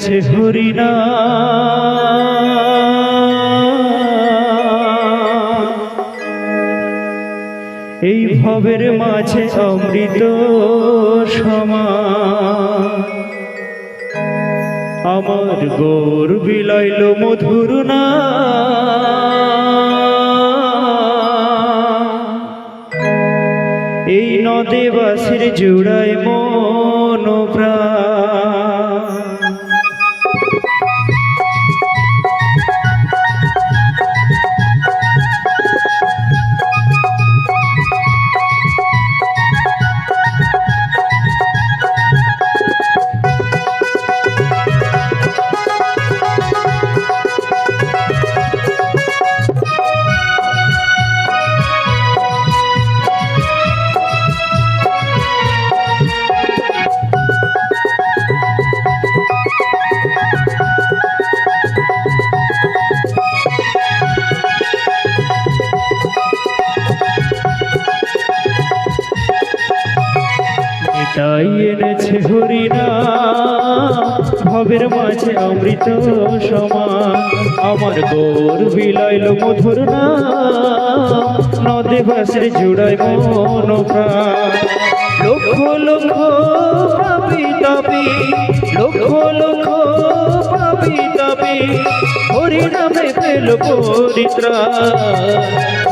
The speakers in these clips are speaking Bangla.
এনেছে হরিণা এই ভবের মাঝে অমৃত সমান আমার গোর বিলাইল মধুর না। এই নদে বাসের জোড়ায় মন এটাই এনেছে হরিণা ভবের মাঝে অমৃত সমান আমার গোর বিলাইল মধুর না। নদে ভাসের জুড়াই মন লক্ষ লক্ষ পাপি তাপি, লক্ষ লক্ষ পাপি তাপি। হরিনামে পেল পরিত্রা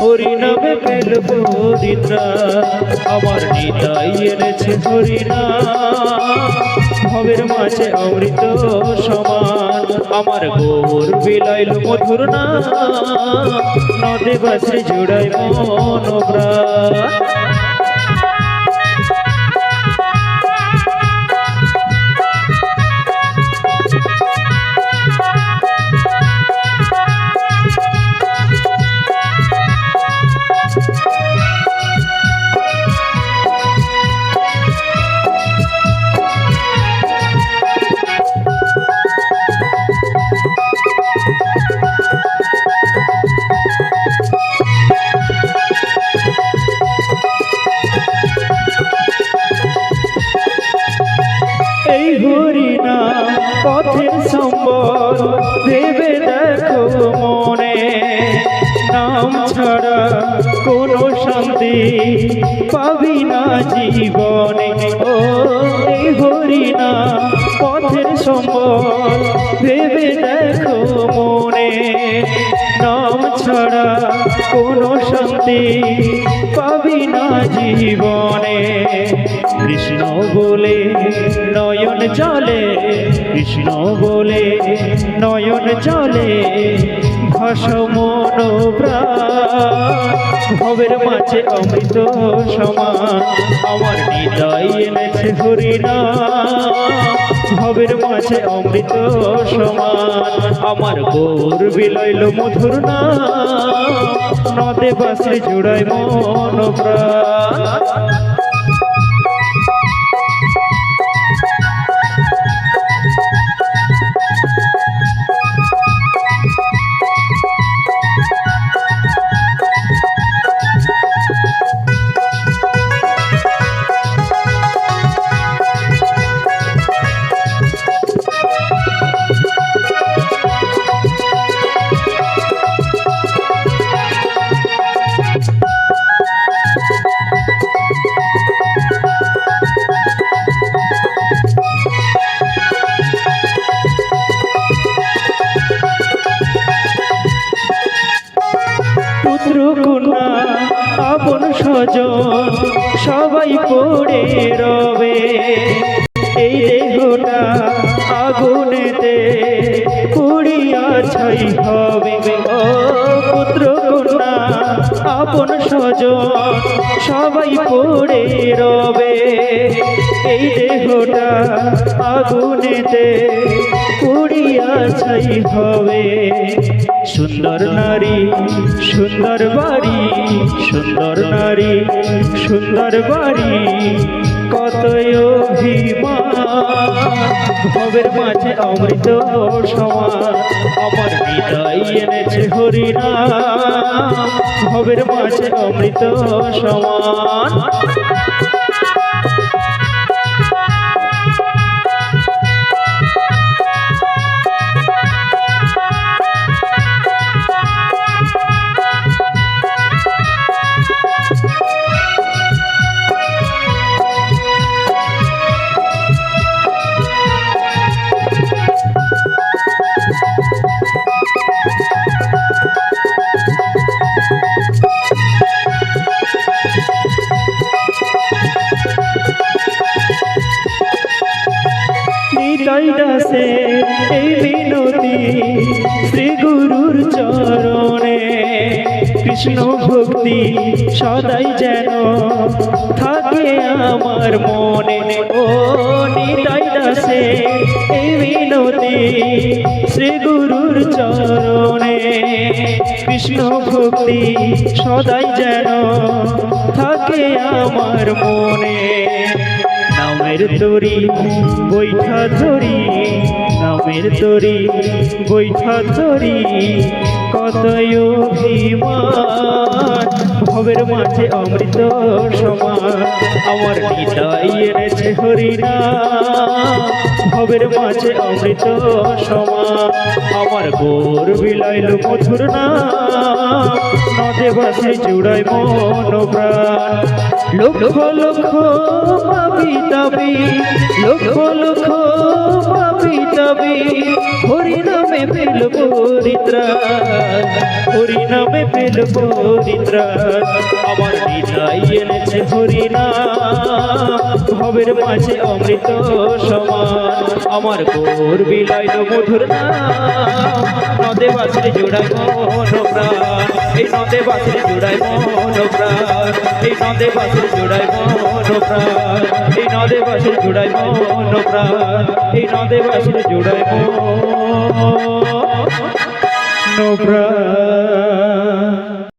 হরিনামে পেল পরিত্রা আমার নিতাই এনেছে হরিনা ভবের মাঝে অমৃত সমান। আমার গোর বিলাইল মধুর না নদে বাসে জুড়াই মন এই হরিণা পথের সম্বল। ভেবে দেখো মনে, নাম ছাড়া কোনো শান্তি পাবি না জীবনে। ও এই হরিণা পথের সম্বল। ভেবে দেখো মনে, নাম ছাড়া কোনো শান্তি পাবি না জীবনে। কৃষ্ণ বলে জলে, কৃষ্ণ বলে নয়ন জলে, ভাসমন ভবের মাঝে অমৃত সমান, আমার হৃদয় এনেছে হরিণা ভবের মাঝে অমৃত সমান, আমার গোর বিলাইল মধুর না নদে বাসে জুড়াই মন প্রাণ। কন্যা আপন স্বজন সবাই পড়ে রবে। এই দেহটা আগুনেতে পুড়িয়া ছাই হবে। ও পুত্র কন্যা আপন স্বজন সবাই পড়ে রবে। এই দেহটা আগুনেতে পুড়িয়া ছাই হবে। সুন্দর নারী, সুন্দর বাড়ি, সুন্দর নারী, সুন্দর বাড়ি কত অভিমান। ভবের মাঝে অমৃত সমান আমার এনেছে হরিণা ভবের মাঝে অমৃত সমান গুরুর চরণে কৃষ্ণ ভক্তি সদাই যেন থাকে আমার মনে। ও নিতাই দাসে এই মিনতি শ্রী গুরুর চরণে কৃষ্ণ ভক্তি সদাই যেন থাকে আমার মনে। নামের তরি বৈঠা ধরি নামের তরি বৈঠা তরি কতই অভিমান। ভবের মাঝে অমৃত সমান আমার হৃদয় এনেছে হরিনা ভবের মাঝে অমৃত সমান আমার গোর বিলাইল মধুর না নদে বাসে জুড়াই মন প্রাণ। লক্ষ লক্ষ পাবি তবে লক্ষ লক্ষ পাবি তবে হরি নামে পেল পরিত্রাণ হরি নামে পেল পরিত্রাণ। আমার নিতাই এনেছে হরি ভবের মাঝে অমৃত সমান আমার গোর বিলাইল মধুর নদে বাসরে জোড়াই মন প্রাণ এই নদে বাসরে জোড়াই মন প্রাণ এই নদে বাসরে জোড়াই মন প্রাণ এই নদে বাসরে জোড়াই মন প্রাণ এই নদে বাসরে জোড়াই মন প্রাণ